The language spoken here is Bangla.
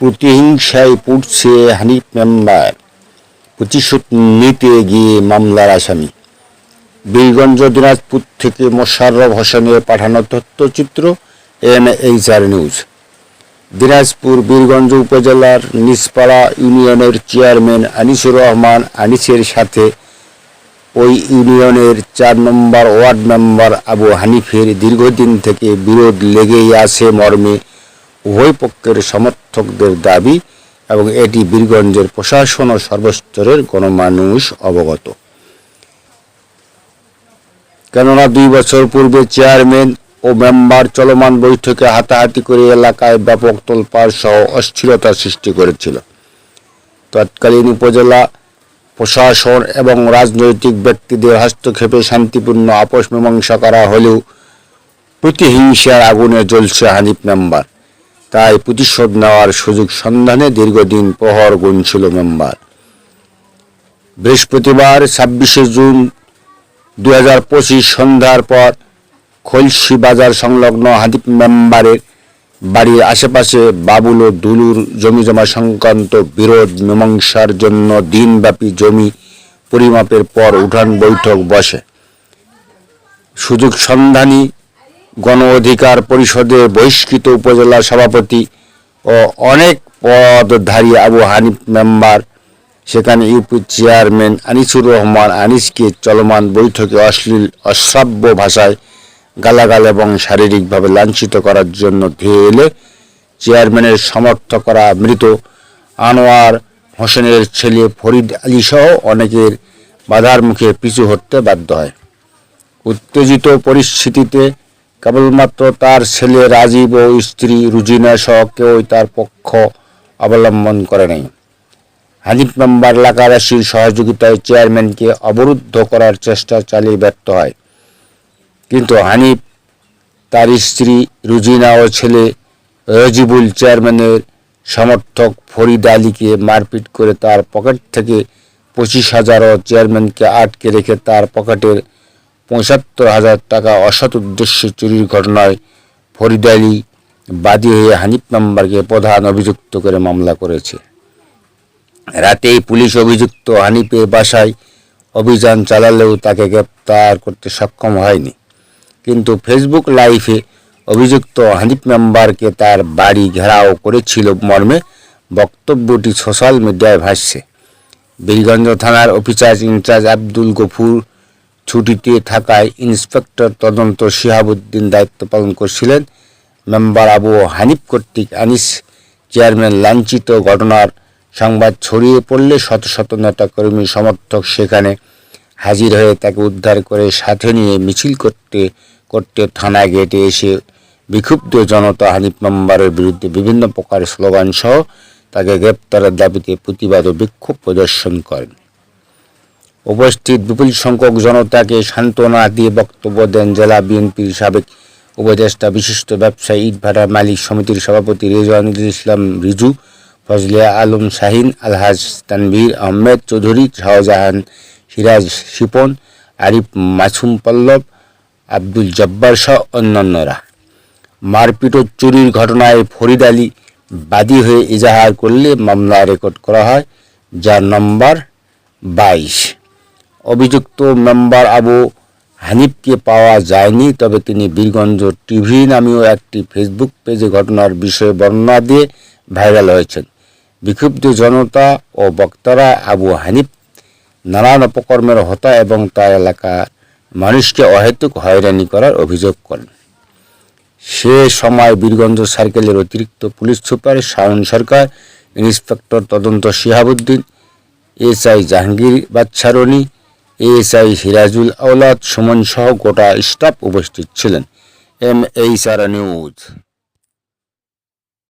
প্রতিহিংসায় পুড়ছে হানিফ মেম্বার। প্রতিশোধ নিতে গিয়ে মামলার আসামি। বীরগঞ্জ, দিনাজপুর থেকে মোশাররফ হোসেনের পাঠানো তথ্যচিত্র N H R news. Dinajpur, Birganj উপজেলার নিসপাড়া ইউনিয়নের চেয়ারম্যান আনিসুর রহমান আনিসের সাথে ওই ইউনিয়নের চার নম্বর ওয়ার্ড মেম্বার আবু হানিফের দীর্ঘদিন থেকে বিরোধ লেগেই আছে মর্মে উভয় পক্ষের সমর্থকদের দাবি এবং এটি বীরগঞ্জের প্রশাসন ও সর্বস্তরের গণমানুষ অবগত। কেননা দুই বছর পূর্বে চেয়ারম্যান ও মেম্বার চলমান বৈঠকে হাতাহাতি করে এলাকায় ব্যাপক তোলপাড় সহ অস্থিরতা সৃষ্টি করেছিল। তৎকালীন উপজেলা প্রশাসন এবং রাজনৈতিক ব্যক্তিদের হস্তক্ষেপে শান্তিপূর্ণ আপোষ মীমাংসা করা হলেও প্রতিহিংসার আগুনে জ্বলছে হানিফ মেম্বার তাই প্রতিশোধ নেওয়ার সুযোগ সন্ধানে দীর্ঘদিন প্রহর গুনছিল মেম্বার বৃহস্পতিবার ছাব্বিশে জুন দু হাজার পঁচিশ সন্ধ্যার পর খলসি বাজার সংলগ্ন হাদিপ মেম্বারের বাড়ির আশেপাশে বাবুল ও দুলুর জমি জমা সংক্রান্ত বিরোধ মীমাংসার জন্য দিনব্যাপী জমি পরিমাপের পর উঠান বৈঠক বসে। সুযোগ সন্ধানী গণ অধিকার পরিষদের বহিষ্কৃত উপজেলা সভাপতি ও অনেক পদধারী আবু হানিফ মেম্বার, সেখানে ইউপি চেয়ারম্যান আনিসুর রহমান আনিসকে চলমান বৈঠকে অশ্লীল, অশ্রাব্য ভাষায় গালাগাল এবং শারীরিকভাবে লাঞ্ছিত করার জন্য ধেয়ে এলে চেয়ারম্যানের সমর্থকরা মৃত আনোয়ার হোসেনের ছেলে ফরিদ আলী সহ অনেকের বাধার মুখে পিছু হটতে বাধ্য হয়। উত্তেজিত পরিস্থিতিতে কেবলমাত্র তার ছেলে রাজীব ও স্ত্রী রুজিনা সহ কেউই তার পক্ষ অবলম্বন করে নাই। হানিফ মেম্বার এলাকাবাসীর সহযোগিতায় চেয়ারম্যানকে অবরুদ্ধ করার চেষ্টা চালিয়ে ব্যর্থ হয়। কিন্তু হানিফ, তার স্ত্রী রুজিনা ও ছেলে রজিবুল চেয়ারম্যানের সমর্থক ফরিদ আলীকে মারপিট করে তার পকেট থেকে পঁচিশ হাজার ও চেয়ারম্যানকে আটকে রেখে তার পকেটের পঁচাত্তর হাজার টাকা অসৎ উদ্দেশ্যে চুরির ঘটনায় ফরিদ আলী বাদী হয়ে হানিফ মেম্বারকে প্রধান অভিযুক্ত করে মামলা করেছে। রাতেই পুলিশ অভিযুক্ত হানিফের বাসায় অভিযান চালালেও তাকে গ্রেপ্তার করতে সক্ষম হয়নি। কিন্তু ফেসবুক লাইভে অভিযুক্ত হানিফ মেম্বারকে তার বাড়ি ঘেরাও করেছিল মর্মে বক্তব্যটি সোশ্যাল মিডিয়ায় ভাসছে। বীরগঞ্জ থানার অফিসার ইনচার্জ আব্দুল গফুর ছুটিতে থাকায় ইন্সপেক্টর তদন্ত শিহাবুদ্দিন দায়িত্ব পালন করছিলেন। মেম্বার আবু হানিফ কর্তৃক আনিস, চেয়ারম্যান লাঞ্ছিত ঘটনার সংবাদ ছড়িয়ে পড়লে শত শত নেতাকর্মী সমর্থক সেখানে হাজির হয়ে তাকে উদ্ধার করে সাথে নিয়ে মিছিল করতে করতে থানা গেটে এসে বিক্ষুব্ধ জনতা হানিফ মেম্বারের বিরুদ্ধে বিভিন্ন প্রকার স্লোগান সহ তাকে গ্রেপ্তারের দাবিতে প্রতিবাদ ও বিক্ষোভ প্রদর্শন করেন। উপস্থিত বিপুল সংখ্যক জনতাকে সান্ত্বনা দিয়ে বক্তব্য দেন জেলা বিএনপির সাবেক উপদেষ্টা, বিশিষ্ট ব্যবসায়ী ইটভাটা মালিক সমিতির সভাপতি রেজওয়ানুল ইসলাম রিজু ফজলিয়া আলম শাহিন, আলহাজ তানভীর আহমেদ চৌধুরী, শাহজাহান সিরাজ শিপন, আরিফ মাসুম পল্লব, আব্দুল জব্বার সহ অন্যান্যরা। মারপিট ও চুরির ঘটনায় ফরিদ আলী বাদী হয়ে ইজাহার করলে মামলা রেকর্ড করা হয়, যার নম্বর বাইশ। অভিযুক্ত মেম্বার আবু হানিফকে পাওয়া যায়নি, তবে তিনি বীরগঞ্জ টিভি নামীয় একটি ফেসবুক পেজে ঘটনার বিষয়ে বর্ণনা দিয়ে ভাইরাল হয়েছেন। বিক্ষুব্ধ জনতা ও বক্তারা আবু হানিফ নানান অপকর্মের হতা এবং তার এলাকার মানুষকে অহেতুক হয়রানি করার অভিযোগ করেন। সে সময় বীরগঞ্জ সার্কেলের অতিরিক্ত police super Shaon Sarkar, inspector তদন্ত শিহাবুদ্দিন এসআই জাহাঙ্গীর বাচ্চারণী এএসআই হিরাজুল আওলাদ সুমন সহ গোটা স্টাফ উপস্থিত ছিলেন। M H R news.